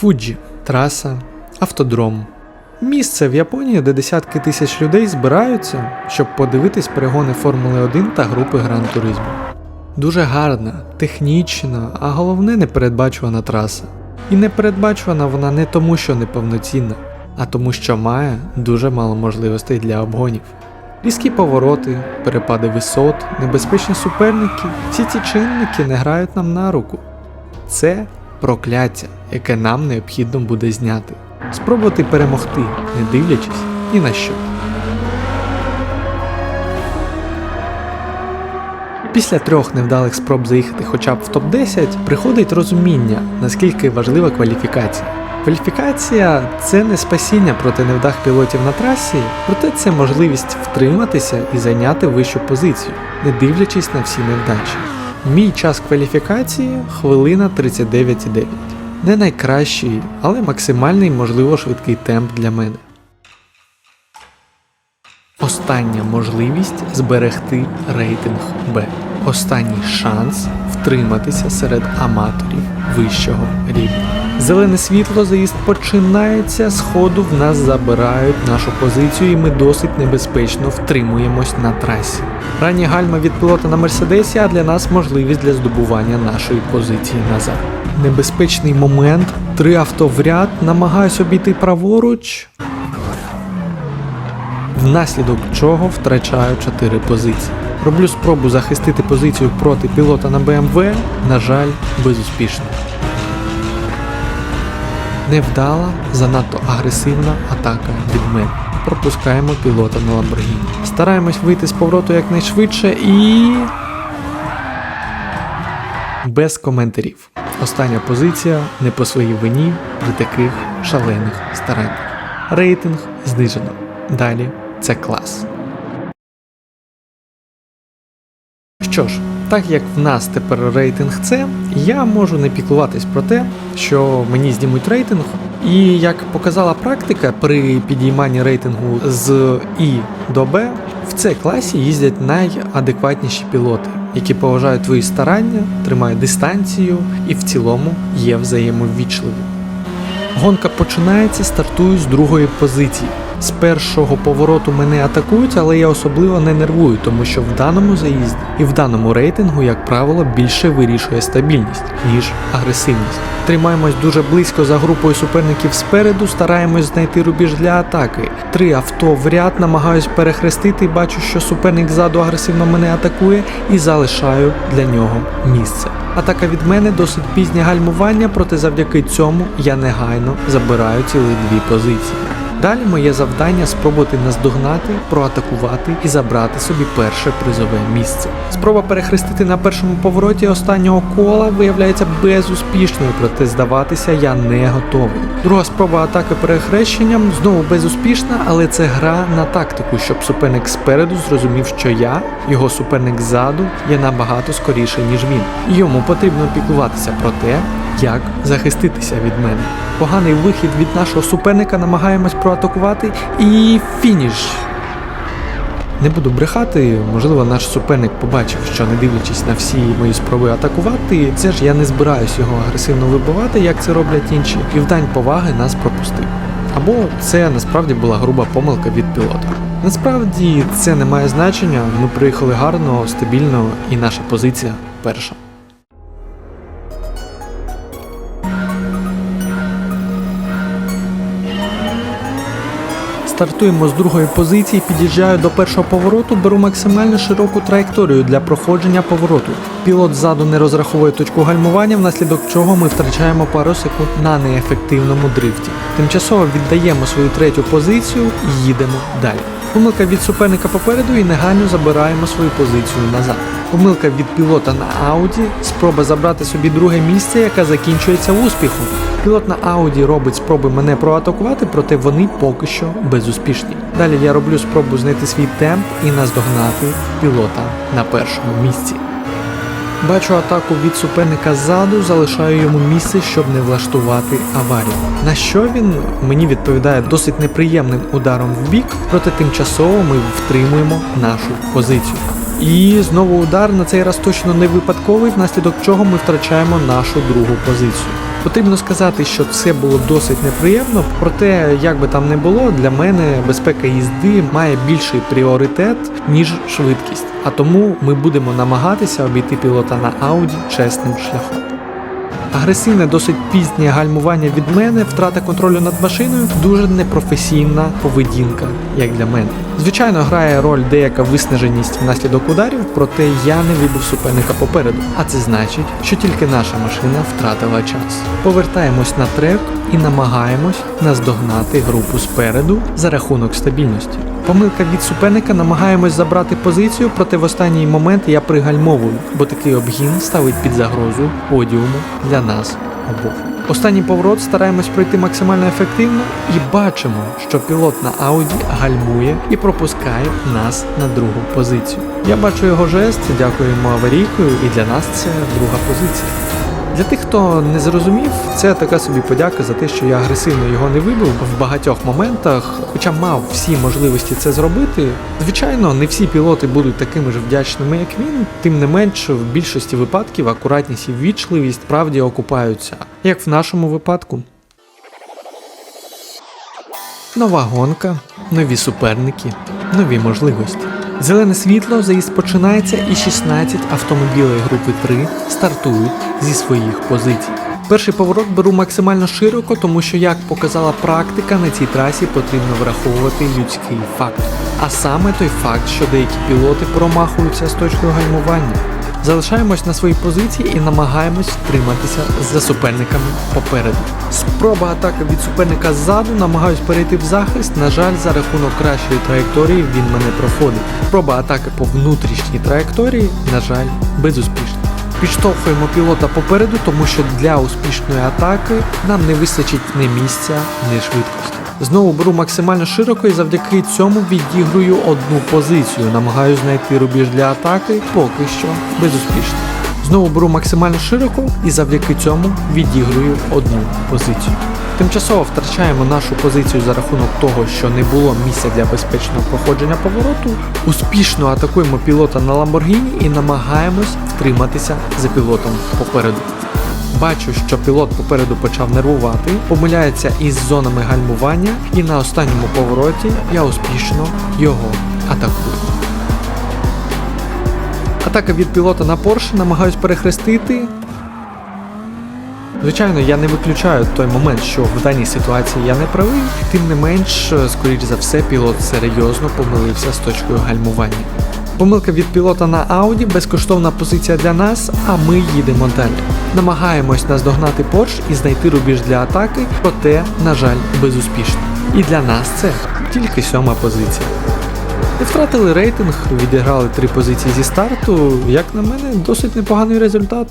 Фуджі, траса, автодром. Місце в Японії, де десятки тисяч людей збираються, щоб подивитись перегони Формули 1 та групи Гран Туризмо. Дуже гарна, технічна, а головне непередбачувана траса. І непередбачувана вона не тому, що неповноцінна, а тому, що має дуже мало можливостей для обгонів. Різкі повороти, перепади висот, небезпечні суперники всі ці чинники не грають нам на руку. Це прокляття, яке нам необхідно буде зняти. Спробувати перемогти, не дивлячись ні на що. Після трьох невдалих спроб заїхати хоча б в топ-10 приходить розуміння, наскільки важлива кваліфікація. Кваліфікація це не спасіння проти невдах пілотів на трасі, проте це можливість втриматися і зайняти вищу позицію, не дивлячись на всі невдачі. Мій час кваліфікації хвилина 39,9. Не найкращий, але максимальний можливо швидкий темп для мене. Остання можливість зберегти рейтинг Б. Останній шанс втриматися серед аматорів вищого рівня. Зелене світло заїзд починається, сходу в нас забирають нашу позицію, і ми досить небезпечно втримуємось на трасі. Ранні гальма від пілота на Мерседесі, а для нас можливість для здобування нашої позиції назад. Небезпечний момент, три авто в ряд, намагаюсь обійти праворуч, внаслідок чого втрачаю 4 позиції. Роблю спробу захистити позицію проти пілота на BMW, на жаль, безуспішно. Невдала, занадто агресивна атака від мене. Пропускаємо пілота на Lamborghini. Стараємось вийти з повороту якнайшвидше і. Без коментарів. Остання позиція не по своїй вині при таких шалених стараннях. Рейтинг знижено. Далі це клас. Що ж, так як в нас тепер рейтинг С, я можу не піклуватись про те, що мені знімуть рейтинг. І як показала практика, при підійманні рейтингу з І до Б в С класі їздять найадекватніші пілоти, які поважають твої старання, тримають дистанцію і в цілому є взаємоввічливі. Гонка починається, стартую з другої позиції. З першого повороту мене атакують, але я особливо не нервую, тому що в даному заїзді і в даному рейтингу, як правило, більше вирішує стабільність, ніж агресивність. Тримаємось дуже близько за групою суперників спереду, стараємось знайти рубіж для атаки. Три авто в ряд намагаюсь перехрестити, бачу, що суперник ззаду агресивно мене атакує і залишаю для нього місце. Атака від мене досить пізнє гальмування, проте завдяки цьому я негайно забираю цілі дві позиції. Далі моє завдання спробувати наздогнати, проатакувати і забрати собі перше призове місце. Спроба перехрестити на першому повороті останнього кола виявляється безуспішною, проте здаватися я не готовий. Друга спроба атаки перехрещенням знову безуспішна, але це гра на тактику, щоб суперник спереду зрозумів, що я, його суперник ззаду, є набагато скоріше, ніж він. Йому потрібно піклуватися про те, як захиститися від мене. Поганий вихід від нашого суперника намагаємось проатакувати і фініш. Не буду брехати, можливо, наш суперник побачив, що не дивлячись на всі мої спроби атакувати, все ж я не збираюсь його агресивно вибивати, як це роблять інші, і в дань поваги нас пропустив. Або це насправді була груба помилка від пілота. Насправді це не має значення, ми приїхали гарно, стабільно, і наша позиція перша. Стартуємо з другої позиції, під'їжджаю до першого повороту, беру максимально широку траєкторію для проходження повороту. Пілот ззаду не розраховує точку гальмування, внаслідок чого ми втрачаємо пару секунд на неефективному дрифті. Тимчасово віддаємо свою третю позицію і їдемо далі. Помилка від суперника попереду і негайно забираємо свою позицію назад. Помилка від пілота на Ауді, спроба забрати собі друге місце, яка закінчується успіхом. Пілот на Ауді робить спроби мене проатакувати, проте вони поки що безуспішні. Далі я роблю спробу знайти свій темп і наздогнати пілота на першому місці. Бачу атаку від суперника ззаду, залишаю йому місце, щоб не влаштувати аварію. На що він мені відповідає досить неприємним ударом в бік, проте тимчасово ми втримуємо нашу позицію. І знову удар на цей раз точно не випадковий, внаслідок чого ми втрачаємо нашу другу позицію. Потрібно сказати, що це було досить неприємно, проте, як би там не було, для мене безпека їзди має більший пріоритет, ніж швидкість. А тому ми будемо намагатися обійти пілота на Ауді чесним шляхом. Агресивне, досить пізнє гальмування від мене, втрата контролю над машиною дуже непрофесійна поведінка, як для мене. Звичайно, грає роль деяка виснаженість внаслідок ударів, проте я не вибив суперника попереду. А це значить, що тільки наша машина втратила час. Повертаємось на трек і намагаємось наздогнати групу спереду за рахунок стабільності. Помилка від суперника намагаємось забрати позицію, проте в останній момент я пригальмовую, бо такий обгін ставить під загрозу подіуму для нас обох. Останній поворот стараємось пройти максимально ефективно і бачимо, що пілот на Ауді гальмує і пропускає нас на другу позицію. Я бачу його жест, дякуємо аварійкою, і для нас це друга позиція. Для тих, хто не зрозумів, це така собі подяка за те, що я агресивно його не вибив в багатьох моментах, хоча мав всі можливості це зробити. Звичайно, не всі пілоти будуть такими ж вдячними, як він. Тим не менш, в більшості випадків акуратність і ввічливість справді окупаються, як в нашому випадку. Нова гонка, нові суперники, нові можливості. Зелене світло, заїзд починається і 16 автомобілей групи 3 стартують зі своїх позицій. Перший поворот беру максимально широко, тому що, як показала практика, на цій трасі потрібно враховувати людський факт. А саме той факт, що деякі пілоти промахуються з точкою гальмування. Залишаємось на своїй позиції і намагаємось втриматися за суперниками попереду. Спроба атаки від суперника ззаду, намагаюсь перейти в захист. На жаль, за рахунок кращої траєкторії він мене проходить. Спроба атаки по внутрішній траєкторії, на жаль, безуспішна. Підштовхуємо пілота попереду, тому що для успішної атаки нам не вистачить ні місця, ні швидкості. Знову беру максимально широко і завдяки цьому відігрую одну позицію. Намагаюсь знайти рубіж для атаки, поки що безуспішно. Знову беру максимально широко і завдяки цьому відігрую одну позицію. Тимчасово втрачаємо нашу позицію за рахунок того, що не було місця для безпечного проходження повороту. Успішно атакуємо пілота на Ламборгіні і намагаємось втриматися за пілотом попереду. Бачу, що пілот попереду почав нервувати, помиляється із зонами гальмування, і на останньому повороті я успішно його атакую. Атака від пілота на Порше намагаюсь перехрестити. Звичайно, я не виключаю той момент, що в даній ситуації я не правий, тим не менш, скоріш за все, пілот серйозно помилився з точкою гальмування. Помилка від пілота на Ауді, безкоштовна позиція для нас, а ми їдемо далі. Намагаємось наздогнати Порш і знайти рубіж для атаки, проте, на жаль, безуспішно. І для нас це тільки сьома позиція. Не втратили рейтинг, відіграли три позиції зі старту. Як на мене, досить непоганий результат.